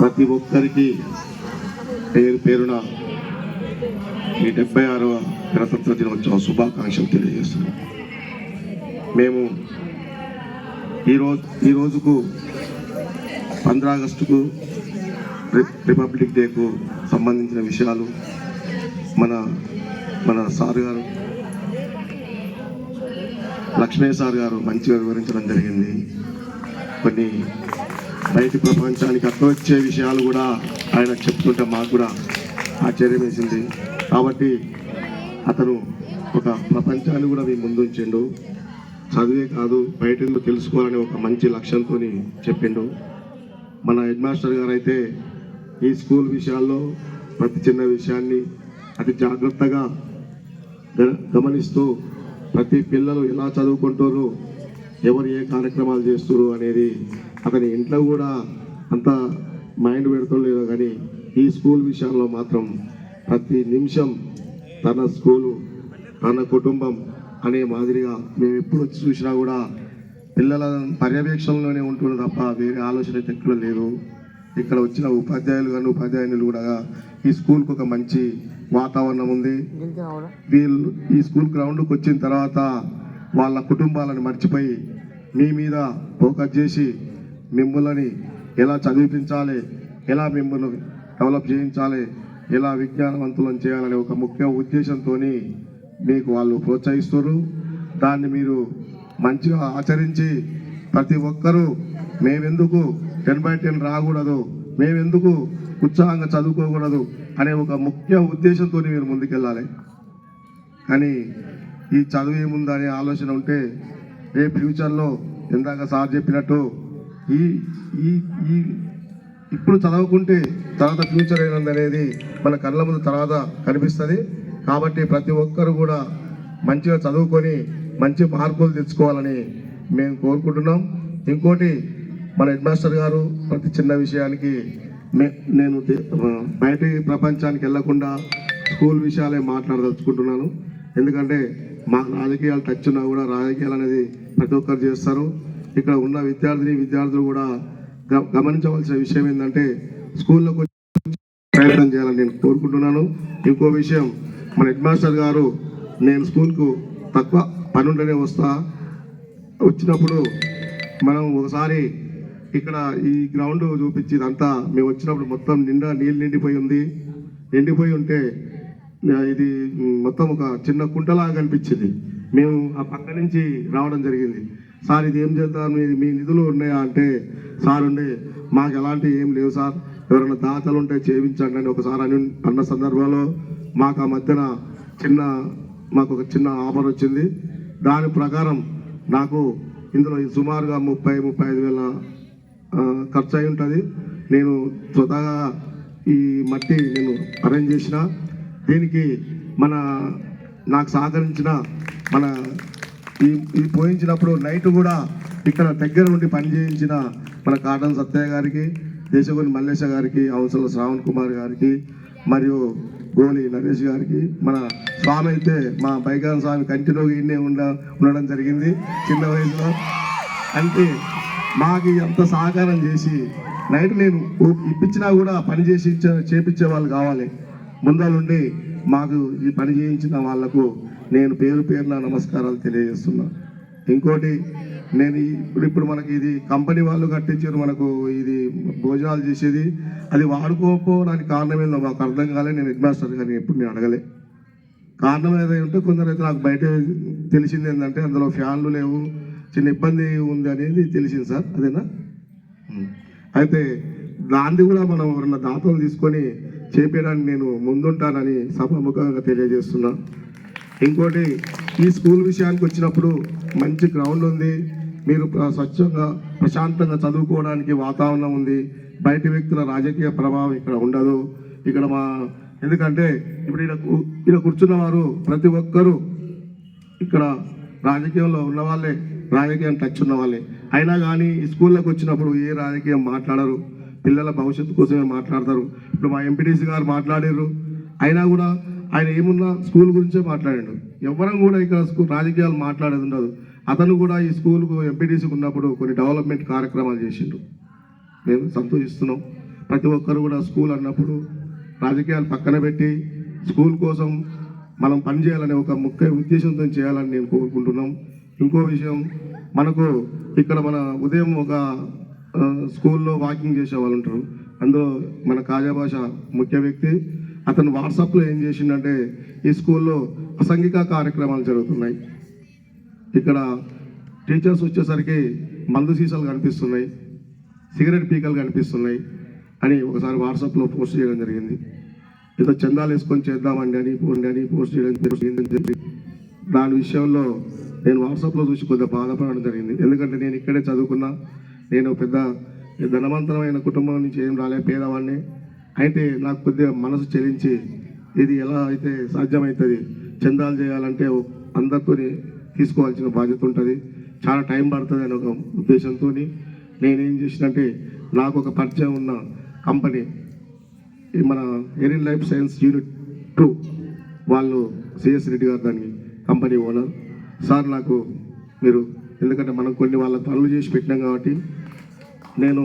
ప్రతి ఒక్కరికి పేరు పేరున ఈ డెబ్బై ఆరవ గణతంత్ర దినోత్సవ శుభాకాంక్షలు తెలియజేస్తున్నాం. మేము ఈరోజు ఈ రోజుకు పంద్రా ఆగస్టుకు రిపబ్లిక్ డేకు సంబంధించిన విషయాలు మన మన సార్ గారు లక్ష్మీ సార్ గారు మంచిగా వివరించడం జరిగింది. కొన్ని బయటి ప్రపంచానికి అర్థవచ్చే విషయాలు కూడా ఆయన చెప్తుంటే మాకు కూడా ఆశ్చర్యం వేసింది కాబట్టి అతను ఒక ప్రపంచాన్ని కూడా మీ ముందుంచిండు చదివే కాదు బయట తెలుసుకోవాలని ఒక మంచి లక్ష్యంతో చెప్పిండు. మన హెడ్ మాస్టర్ గారు అయితే ఈ స్కూల్ విషయాల్లో ప్రతి చిన్న విషయాన్ని అతి జాగ్రత్తగా గ- గమనిస్తూ ప్రతి పిల్లలు ఎలా చదువుకుంటారు ఎవరు ఏ కార్యక్రమాలు చేస్తారు అనేది అతని ఇంట్లో కూడా అంత మైండ్ పెడతలేదో కానీ ఈ స్కూల్ విషయంలో మాత్రం ప్రతి నిమిషం తన స్కూలు తన కుటుంబం అనే మాదిరిగా మేము ఎప్పుడు వచ్చి చూసినా కూడా పిల్లల పర్యవేక్షణలోనే ఉంటుంది తప్ప వేరే ఆలోచన అయితే ఎక్కడ లేదు. ఇక్కడ వచ్చిన ఉపాధ్యాయులు కానీ ఉపాధ్యాయులు కూడా ఈ స్కూల్కి ఒక మంచి వాతావరణం ఉంది. వీళ్ళు ఈ స్కూల్ గ్రౌండ్కి వచ్చిన తర్వాత వాళ్ళ కుటుంబాలను మర్చిపోయి మీ మీద ఫోకస్ చేసి మిమ్మల్ని ఎలా చదివించాలి ఎలా మిమ్మల్ని డెవలప్ చేయించాలి ఎలా విజ్ఞానవంతులను చేయాలనే ఒక ముఖ్య ఉద్దేశంతో మీకు వాళ్ళు ప్రోత్సహిస్తారు దాన్ని మీరు మంచిగా ఆచరించి ప్రతి ఒక్కరూ మేమెందుకు టెన్ బై టెన్ రాకూడదు మేమెందుకు ఉత్సాహంగా చదువుకోకూడదు అనే ఒక ముఖ్య ఉద్దేశంతో మీరు ముందుకెళ్ళాలి. కానీ ఈ చదువు ఏముందనే ఆలోచన ఉంటే రేపు ఫ్యూచర్లో ఇందాక సార్ చెప్పినట్టు ఈ ఈ ఈ ఇప్పుడు చదవకుంటే తర్వాత ఫ్యూచర్ అయినది అనేది మన కళ్ళ ముందు తర్వాత కనిపిస్తుంది. కాబట్టి ప్రతి ఒక్కరు కూడా మంచిగా చదువుకొని మంచి మార్కులు తెచ్చుకోవాలని మేము కోరుకుంటున్నాం. ఇంకోటి మన హెడ్ మాస్టర్ గారు ప్రతి చిన్న విషయానికి మే- నేను బయటి ప్రపంచానికి వెళ్ళకుండా స్కూల్ విషయాలే మాట్లాడదలుచుకుంటున్నాను. ఎందుకంటే మాకు రాజకీయాలు టచ్ ఉన్నా కూడా రాజకీయాలు అనేది ప్రతి ఒక్కరు చేస్తారు. ఇక్కడ ఉన్న విద్యార్థిని విద్యార్థులు కూడా గమనించవలసిన విషయం ఏంటంటే స్కూల్లోకి ప్రయత్నం చేయాలని నేను కోరుకుంటున్నాను. ఇంకో విషయం మన హెడ్ మాస్టర్ గారు నేను స్కూల్కు తక్కువ పని వస్తా. వచ్చినప్పుడు మనం ఒకసారి ఇక్కడ ఈ గ్రౌండ్ చూపించి ఇదంతా మేము వచ్చినప్పుడు మొత్తం నిండా నీళ్ళు నిండిపోయి ఉంది. నిండిపోయి ఉంటే ఇది మొత్తం ఒక చిన్న కుంటలాగా కనిపించింది. మేము ఆ పక్క నుంచి రావడం జరిగింది. సార్ ఇది ఏం చేద్దాం మీ మీ నిధులు ఉన్నాయా అంటే సార్ ఉండే మాకు ఎలాంటి ఏం లేవు సార్. ఎవరైనా దాతలు ఉంటే చేయించండి అని ఒకసారి అని అన్న సందర్భంలో మాకు ఆ మధ్యన చిన్న మాకు ఒక చిన్న ఆఫర్ వచ్చింది. దాని ప్రకారం నాకు ఇందులో సుమారుగా ముప్పై ముప్పై ఐదు వేల ఖర్చు అయి ఉంటుంది. నేను స్వతహాగా ఈ మట్టి నేను అరేంజ్ చేసిన. దీనికి మన నాకు సహకరించిన మన ఈ ఈ పోయించినప్పుడు నైట్ కూడా ఇక్కడ దగ్గర ఉండి పని చేయించిన మన కాటన్ సత్తయ్య గారికి దేశగుని మల్లేశ గారికి అవసరం శ్రావణ్ కుమార్ గారికి మరియు గోలి నరేష్ గారికి మన స్వామి అయితే మా బైకాన్ స్వామి కంటిన్యూగా ఇన్నే ఉండ ఉండడం జరిగింది చిన్న వయసులో. అంటే మాకు అంత సహకారం చేసి నైట్ నేను ఇప్పించినా కూడా పని చేసి ఇచ్చే- చేపించే వాళ్ళు కావాలి. ముందలుండి మాకు ఈ పని చేయించిన వాళ్ళకు నేను పేరు పేరున నమస్కారాలు తెలియజేస్తున్నా. ఇంకోటి నేను ఇప్పుడు ఇప్పుడు మనకి ఇది కంపెనీ వాళ్ళు కట్టించారు మనకు ఇది భోజనాలు చేసేది. అది వాడుకోకపోవడానికి కారణం ఏందో మాకు అర్థం కాలే నేను హెడ్ మాస్టర్ ఎప్పుడు నేను అడగలే. కారణం ఏదైనా ఉంటే కొందరు అయితే నాకు బయట తెలిసింది ఏంటంటే అందులో ఫ్యాన్లు లేవు చిన్న ఇబ్బంది ఉంది అనేది తెలిసింది సార్ అదేనా? అయితే దాన్ని కూడా మనం ఎవరన్నా దాతలు తీసుకొని చేపేయడానికి నేను ముందుంటానని సభాముఖంగా తెలియజేస్తున్నా. ఇంకోటి ఈ స్కూల్ విషయానికి వచ్చినప్పుడు మంచి గ్రౌండ్ ఉంది. మీరు స్వచ్ఛంగా ప్రశాంతంగా చదువుకోవడానికి వాతావరణం ఉంది. బయట వ్యక్తుల రాజకీయ ప్రభావం ఇక్కడ ఉండదు. ఇక్కడ మా ఎందుకంటే ఇప్పుడు ఇక్కడ కూ- ఇక్కడ కూర్చున్న వారు ప్రతి ఒక్కరూ ఇక్కడ రాజకీయంలో ఉన్న వాళ్ళే రాజకీయం టచ్ ఉన్న వాళ్ళే అయినా కానీ ఈ స్కూల్లోకి వచ్చినప్పుడు ఏ రాజకీయం మాట్లాడరు. పిల్లల భవిష్యత్తు కోసమే మాట్లాడతారు. ఇప్పుడు మా ఎంపీటీసీ గారు మాట్లాడారు అయినా కూడా ఆయన ఏమున్నా స్కూల్ గురించే మాట్లాడాడు. ఎవరం కూడా ఇక్కడ స్కూల్ రాజకీయాలు మాట్లాడేది ఉండదు. అతను కూడా ఈ స్కూల్కు ఎంపీటీసీకి ఉన్నప్పుడు కొన్ని డెవలప్మెంట్ కార్యక్రమాలు చేసిండు. మేము సంతోషిస్తున్నాం. ప్రతి ఒక్కరు కూడా స్కూల్ అన్నప్పుడు రాజకీయాలు పక్కన పెట్టి స్కూల్ కోసం మనం పనిచేయాలనే ఒక ముఖ్య ఉద్దేశంతో చేయాలని నేను కోరుకుంటున్నాం. ఇంకో విషయం మనకు ఇక్కడ మన ఉదయం ఒక స్కూల్లో వాకింగ్ చేసే వాళ్ళు ఉంటారు. అందులో మన కాజాభాష ముఖ్య వ్యక్తి. అతను వాట్సాప్లో ఏం చేసిండంటే ఈ స్కూల్లో అసంఘిక కార్యక్రమాలు జరుగుతున్నాయి. ఇక్కడ టీచర్స్ వచ్చేసరికి మందు సీసాలు కనిపిస్తున్నాయి. సిగరెట్ పీకలు కనిపిస్తున్నాయి అని ఒకసారి వాట్సాప్లో పోస్ట్ చేయడం జరిగింది. ఏదో చందాలు వేసుకొని చేద్దామండి అని పోండి అని పోస్ట్ చేయడం జరిగింది. దాని విషయంలో నేను వాట్సాప్లో చూసి కొద్దిగా బాధపడడం జరిగింది. ఎందుకంటే నేను ఇక్కడే చదువుకున్నా. నేను పెద్ద ధనవంతమైన కుటుంబం నుంచి ఏం రాలే పేదవాడిని. అయితే నాకు కొద్దిగా మనసు చెలించి ఇది ఎలా అయితే సాధ్యమవుతుంది చందాలు చేయాలంటే అందరితో తీసుకోవాల్సిన బాధ్యత ఉంటుంది. చాలా టైం పడుతుంది అని ఒక ఉద్దేశంతో నేనేం చేసినంటే నాకు ఒక పరిచయం ఉన్న కంపెనీ మన Erin life science unit two వాళ్ళు సిఎస్ రెడ్డి గారు దానికి కంపెనీ ఓనర్. సార్ నాకు మీరు ఎందుకంటే మనం కొన్ని వాళ్ళ పనులు చేసి పెట్టినాం కాబట్టి నేను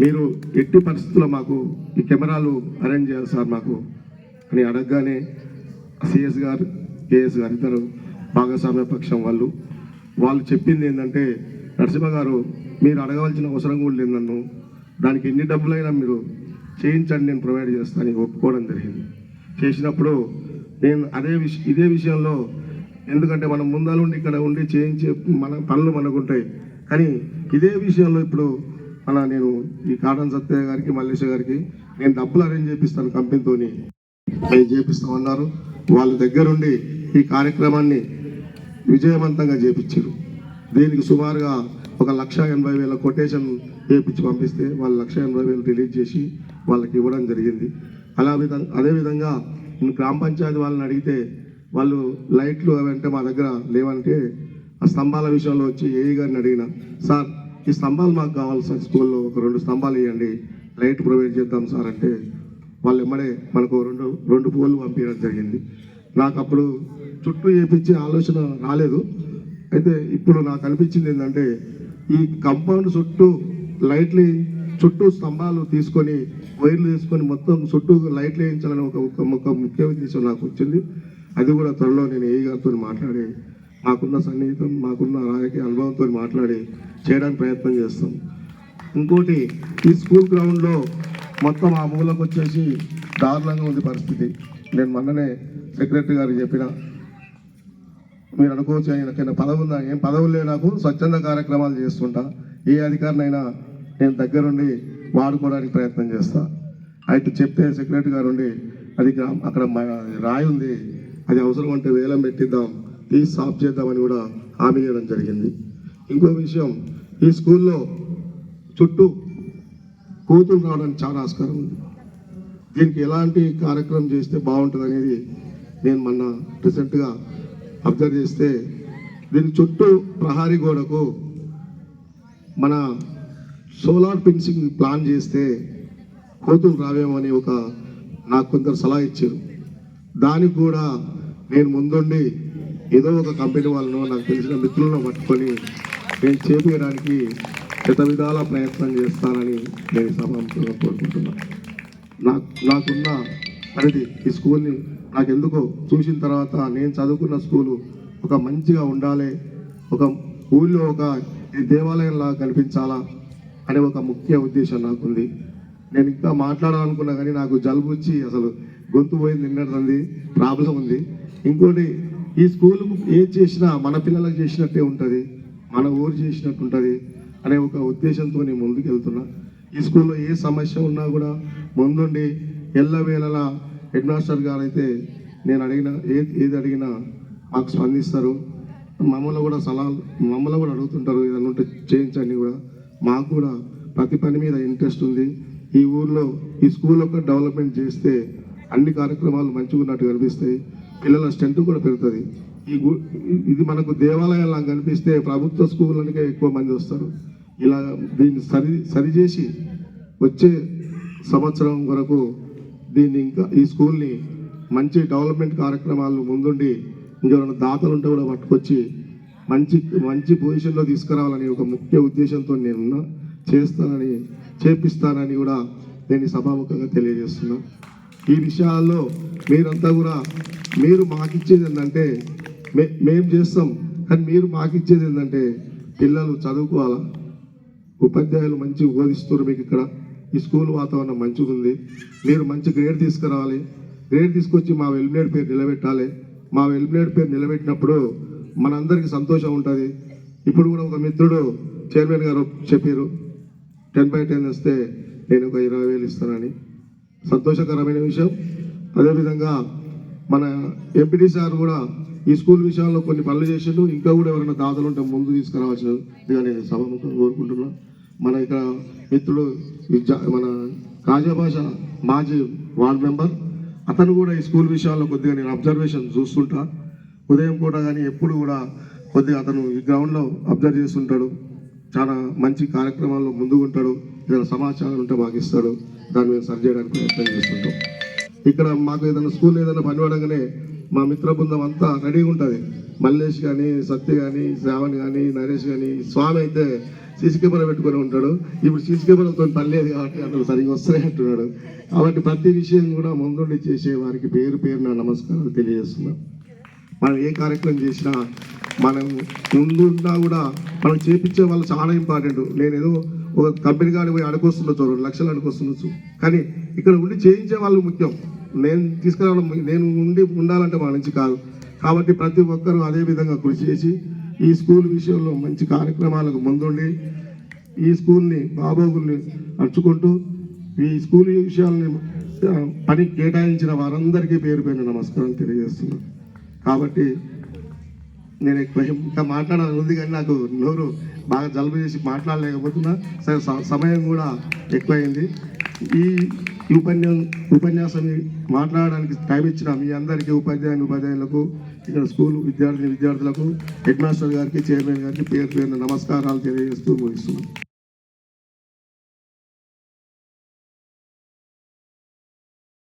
మీరు ఎట్టి పరిస్థితుల్లో మాకు ఈ కెమెరాలు అరేంజ్ చేయాలి సార్ మాకు అని అడగగానే సిఎస్ గారు కేఎస్ గారు ఇద్దరు భాగస్వామ్య పక్షం వాళ్ళు వాళ్ళు చెప్పింది ఏంటంటే నరసింహ గారు మీరు అడగవలసిన అవసరం కూడా లేదు నన్ను. దానికి ఎన్ని డబ్బులైనా మీరు చేయించండి నేను ప్రొవైడ్ చేస్తానని ఒప్పుకోవడం జరిగింది. చేసినప్పుడు నేను అదే విష ఇదే విషయంలో ఎందుకంటే మనం ముందలుండి ఇక్కడ ఉండి చేయించే మన పనులు మనకు ఉంటాయి కానీ ఇదే విషయంలో ఇప్పుడు మన నేను ఈ కాటన్ సత్య గారికి మల్లేష్ గారికి నేను డబ్బులు అరేంజ్ చేపిస్తాను కంపెనీతోని. మేము చేపిస్తామన్నారు. వాళ్ళ దగ్గరుండి ఈ కార్యక్రమాన్ని విజయవంతంగా చేపించారు. దీనికి సుమారుగా ఒక లక్ష ఎనభై వేల కొటేషన్ చేపించి పంపిస్తే వాళ్ళు లక్ష ఎనభై వేలు రిలీజ్ చేసి వాళ్ళకి ఇవ్వడం జరిగింది. అలా విధంగా అదేవిధంగా గ్రామ పంచాయతీ వాళ్ళని అడిగితే వాళ్ళు లైట్లు అవంటే మా దగ్గర లేవంటే ఆ స్తంభాల విషయంలో వచ్చి ఏఈ గారిని అడిగిన సార్ ఈ స్తంభాలు మాకు కావాలి సార్ స్కూల్లో ఒక రెండు స్తంభాలు ఇవ్వండి. లైట్ ప్రొవైడ్ చేద్దాం సార్ అంటే వాళ్ళు ఎమ్మడే మనకు రెండు రెండు పూలు పంపించడం జరిగింది. నాకు అప్పుడు చుట్టూ చేపించే ఆలోచన రాలేదు. అయితే ఇప్పుడు నాకు అనిపించింది ఏంటంటే ఈ కంపౌండ్ చుట్టూ లైట్లు చుట్టూ స్తంభాలు తీసుకొని వైర్లు తీసుకొని మొత్తం చుట్టూ లైట్లు వేయించాలని ఒక ఒక- ఒక ముఖ్య ఉద్దేశం నాకు వచ్చింది. అది కూడా త్వరలో నేను ఏ గారితో మాట్లాడి మాకున్న సన్నిహితం మాకున్న రాజకీయ అనుభవంతో మాట్లాడి చేయడానికి ప్రయత్నం చేస్తాం. ఇంకోటి ఈ స్కూల్ గ్రౌండ్లో మొత్తం ఆ మూలకు వచ్చేసి దారుణంగా ఉంది పరిస్థితి. నేను మొన్ననే సెక్రటరీ గారికి చెప్పిన మీరు అనుకోవచ్చు ఆయనకైనా పదవి ఉందా ఏం పదవులు లేవు నాకు స్వచ్ఛంద కార్యక్రమాలు చేస్తుంటా. ఏ అధికారినైనా నేను దగ్గరుండి వాడుకోవడానికి ప్రయత్నం చేస్తా. అయితే చెప్తే సెక్రటరీ గారు ఉండి అది అక్కడ రాయి ఉంది అది అవసరం అంటే వేలం పెట్టిద్దాం తీసి సాఫ్ చేద్దామని కూడా హామీ ఇవ్వడం జరిగింది. ఇంకో విషయం ఈ స్కూల్లో చుట్టూ కూతురు రావడానికి చాలా ఆస్కారం ఉంది. దీనికి ఎలాంటి కార్యక్రమం చేస్తే బాగుంటుంది అనేది నేను మొన్న రీసెంట్గా అబ్జర్వ్ చేస్తే దీని చుట్టూ ప్రహారీ గోడకు మన సోలార్ ఫెన్సింగ్ ప్లాన్ చేస్తే కోతులు రావేమని ఒక నాకు కొందరు సలహా ఇచ్చారు. దానికి కూడా నేను ముందుండి ఏదో ఒక కంపెనీ వాళ్ళను నాకు తెలిసిన మిత్రులను పట్టుకొని నేను చేపించడానికి శత విధాల ప్రయత్నం చేస్తానని నేను సభాముఖంగా కోరుకుంటున్నాను నాకు నాకున్న పరిధి ఈ స్కూల్ని నాకు ఎందుకో చూసిన తర్వాత నేను చదువుకున్న స్కూలు ఒక మంచిగా ఉండాలి ఒక ఊళ్ళో ఒక దేవాలయంలా కనిపించాలా అనే ఒక ముఖ్య ఉద్దేశం నాకుంది. నేను ఇంకా మాట్లాడాలనుకున్నా కానీ నాకు జలుబు వచ్చి అసలు గొంతు పోయింది నిన్నటిది ప్రాబ్లం ఉంది. ఇంకోటి ఈ స్కూల్ ఏది చేసినా మన పిల్లలకు చేసినట్టే ఉంటుంది మన ఊరు చేసినట్టు ఉంటుంది అనే ఒక ఉద్దేశంతో నేను ముందుకు వెళ్తున్నా ఈ స్కూల్లో ఏ సమస్య ఉన్నా కూడా ముందుండి ఎల్లవేళలా హెడ్ మాస్టర్ గారు అయితే నేను అడిగిన ఏది ఏది అడిగినా మాకు స్పందిస్తారు. మమ్మల్ని కూడా సలహాలు మమ్మల్ని కూడా అడుగుతుంటారు ఏదైనా ఉంటే చేయించండి కూడా. మాకు కూడా ప్రతి పని మీద ఇంట్రెస్ట్ ఉంది. ఈ ఊర్లో ఈ స్కూల్ ఒక డెవలప్మెంట్ చేస్తే అన్ని కార్యక్రమాలు మంచిగా ఉన్నట్టు కనిపిస్తాయి. పిల్లల స్ట్రెంత్ కూడా పెరుగుతుంది. ఈ గు- ఇది మనకు దేవాలయంలా కనిపిస్తే ప్రభుత్వ స్కూళ్ళకే ఎక్కువ మంది వస్తారు. ఇలా దీన్ని సరి సరిచేసి వచ్చే సంవత్సరం వరకు దీన్ని ఇంకా ఈ స్కూల్ని మంచి డెవలప్మెంట్ కార్యక్రమాలు ముందుండి ఇంకెవరైనా దాతలు ఉంటే కూడా పట్టుకొచ్చి మంచి మంచి పొజిషన్లో తీసుకురావాలని ఒక ముఖ్య ఉద్దేశంతో నేను చేస్తానని చేపిస్తానని కూడా నేను సభాముఖంగా తెలియజేస్తున్నాను ఈ విషయాల్లో మీరంతా కూడా మీరు మాకిచ్చేది ఏంటంటే మే మేము చేస్తాం కానీ మీరు మాకిచ్చేది ఏంటంటే పిల్లలు చదువుకోవాలా? ఉపాధ్యాయులు మంచి బోధిస్తారు మీకు ఇక్కడ ఈ స్కూల్ వాతావరణం మంచిగా ఉంది మీరు మంచి గ్రేడ్ తీసుకురావాలి. గ్రేడ్ తీసుకొచ్చి మా వెల్మినేట్ పేరు నిలబెట్టాలి. మా వెల్మినేట్ పేరు నిలబెట్టినప్పుడు మనందరికీ సంతోషం ఉంటుంది. ఇప్పుడు కూడా ఒక మిత్రుడు చైర్మన్ గారు చెప్పారు టెన్ బై టెన్ వస్తే నేను ఒక ఇరవై వేలు ఇస్తానని. సంతోషకరమైన విషయం. అదేవిధంగా మన ఎంపీటీ సార్ కూడా ఈ స్కూల్ విషయంలో కొన్ని పనులు చేసిండు. ఇంకా కూడా ఎవరైనా దాతలు ఉంటే ముందు తీసుకురావాల్సిన ఇదిగా నేను సభముఖం కోరుకుంటున్నా. మన ఇక్కడ మిత్రుడు మన కాజాభాష మాజీ వార్డ్ మెంబర్. అతను కూడా ఈ స్కూల్ విషయాల్లో కొద్దిగా నేను అబ్జర్వేషన్ చూస్తుంటా. ఉదయం పూట కానీ ఎప్పుడు కూడా కొద్దిగా అతను ఈ గ్రౌండ్లో అబ్జర్వ్ చేస్తుంటాడు. చాలా మంచి కార్యక్రమాల్లో ముందుకు ఉంటాడు ఏదైనా సమాచారం ఉంటే మాకు ఇస్తాడు. దాన్ని మేము సరి చేయడానికి ప్రయత్నం చేస్తుంటాం. ఇక్కడ మాకు ఏదైనా స్కూల్ ఏదైనా పని పడగానే మా మిత్ర బృందం అంతా రెడీగా ఉంటుంది. మల్లేష్ కానీ సత్య కానీ శ్రావణ్ కానీ నరేష్ కానీ స్వామి అయితే సీసీ కెమెరా పెట్టుకొని ఉంటాడు. ఇప్పుడు సీసీ కెమెరాతో పని లేదు కాబట్టి అతను సరిగ్గా వస్తాయి అంటున్నాడు. కాబట్టి ప్రతి విషయం కూడా ముందుండి చేసే వారికి పేరు పేరు నా నమస్కారాలు తెలియజేస్తున్నాం. మనం ఏ కార్యక్రమం చేసినా మనం ముందున్నా కూడా మనం చేపించే వాళ్ళు చాలా ఇంపార్టెంట్ నేను ఏదో ఒక కంపెనీ కానీ పోయి అడుకొస్తుండొచ్చు రెండు లక్షలు అడుకొస్తుండొచ్చు. కానీ ఇక్కడ ఉండి చేయించే వాళ్ళు ముఖ్యం. నేను తీసుకురావడం నేను ఉండి ఉండాలంటే మా నుంచి కాదు. కాబట్టి ప్రతి ఒక్కరూ అదే విధంగా కృషి చేసి ఈ స్కూల్ విషయంలో మంచి కార్యక్రమాలకు ముందుండి ఈ స్కూల్ని బాబోగుల్ని నడుచుకుంటూ ఈ స్కూల్ విషయాల్ని పని కేటాయించిన వారందరికీ పేరు పైన నమస్కారం తెలియజేస్తున్నాను. కాబట్టి నేను ఇంకా మాట్లాడాలని ఉంది కానీ నాకు నోరు బాగా జలుబు చేసి మాట్లాడలేకపోతున్నా. సరే సమయం కూడా ఎక్కువైంది. ఈ ఈ ఉపన్యా ఉపన్యాసం మాట్లాడడానికి టైం ఇచ్చిన మీ అందరికీ ఉపాధ్యాయుని ఉపాధ్యాయులకు ఇక్కడ స్కూల్ విద్యార్థిని విద్యార్థులకు హెడ్ మాస్టర్ గారికి చైర్మన్ గారికి పేరు పేరున నమస్కారాలు తెలియజేస్తూ ముగిస్తున్నాం